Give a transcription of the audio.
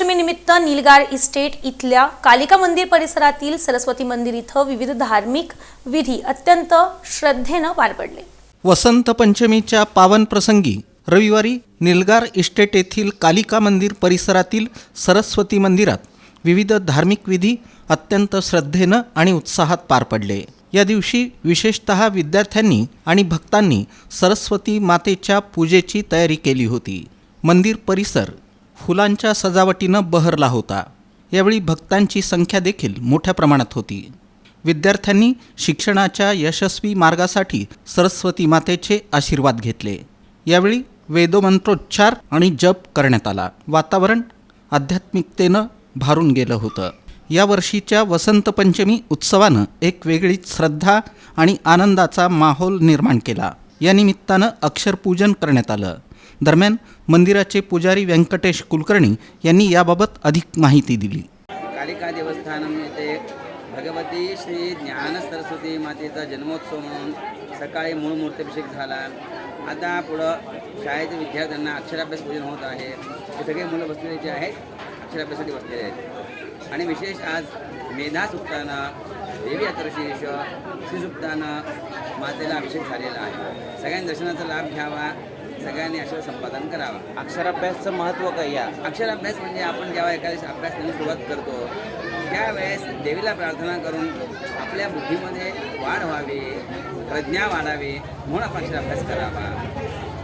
निमित्त निलगार इस्टेट इथल्या कालिका मंदिर परिसरातील सरस्वती मंदिर इथं विविध धार्मिक विधी अत्यंत श्रद्धेनं पार पडले. वसंत पंचमीच्या पावन प्रसंगी रविवारी निलगार इस्टेट येथील कालिका मंदिर परिसरातील सरस्वती मंदिरात विविध धार्मिक विधी अत्यंत श्रद्धेनं आणि उत्साहात पार पडले. या दिवशी विशेषतः विद्यार्थ्यांनी आणि भक्तांनी सरस्वती मातेच्या पूजेची तयारी केली होती. मंदिर परिसर फुलांच्या सजावटीनं बहरला होता. यावेळी भक्तांची संख्या देखील मोठ्या प्रमाणात होती. विद्यार्थ्यांनी शिक्षणाच्या यशस्वी मार्गासाठी सरस्वती मातेचे आशीर्वाद घेतले. यावेळी वेदोमंत्रोच्चार आणि जप करण्यात आला. वातावरण आध्यात्मिकतेनं भारून गेलं होतं. या वर्षीच्या वसंत पंचमी उत्सवानं एक वेगळीच श्रद्धा आणि आनंदाचा माहोल निर्माण केला. या निमित्तानं अक्षरपूजन करण्यात आलं. दरम्यान मंदिराचे पुजारी व्यंकटेश कुलकर्णी यांनी याबाबत अधिक माहिती दिली. कालिका देवस्थानम येथे भगवती श्री ज्ञान सरस्वती मातेचा जन्मोत्सव म्हणून सकाळी मूळ मूर्तिअभिषेक झाला. आता पुढं शाळेतील विद्यार्थ्यांना अक्षराभ्यास पूजन होत आहे. हे सगळे मुलं बसलेले जे आहेत. अक्षराभ्यासाठी बसलेले आहेत. आणि विशेष आज मेधा सुक्तानं देवी अथर्शीष श्रीसुक्तानं मातेला अभिषेक झालेला आहे. सगळ्यांनी दर्शनाचा लाभ घ्यावा. सगळ्यांनी अक्षर संपादन करावं. अक्षराभ्यासचं महत्त्व काय या? अक्षराभ्यास म्हणजे आपण जेव्हा एखाद्या अभ्यास सुरुवात करतो त्यावेळेस देवीला प्रार्थना करून आपल्या बुद्धीमध्ये वाढ व्हावी प्रज्ञा वाढावी म्हणून आपण अक्षराभ्यास करावा.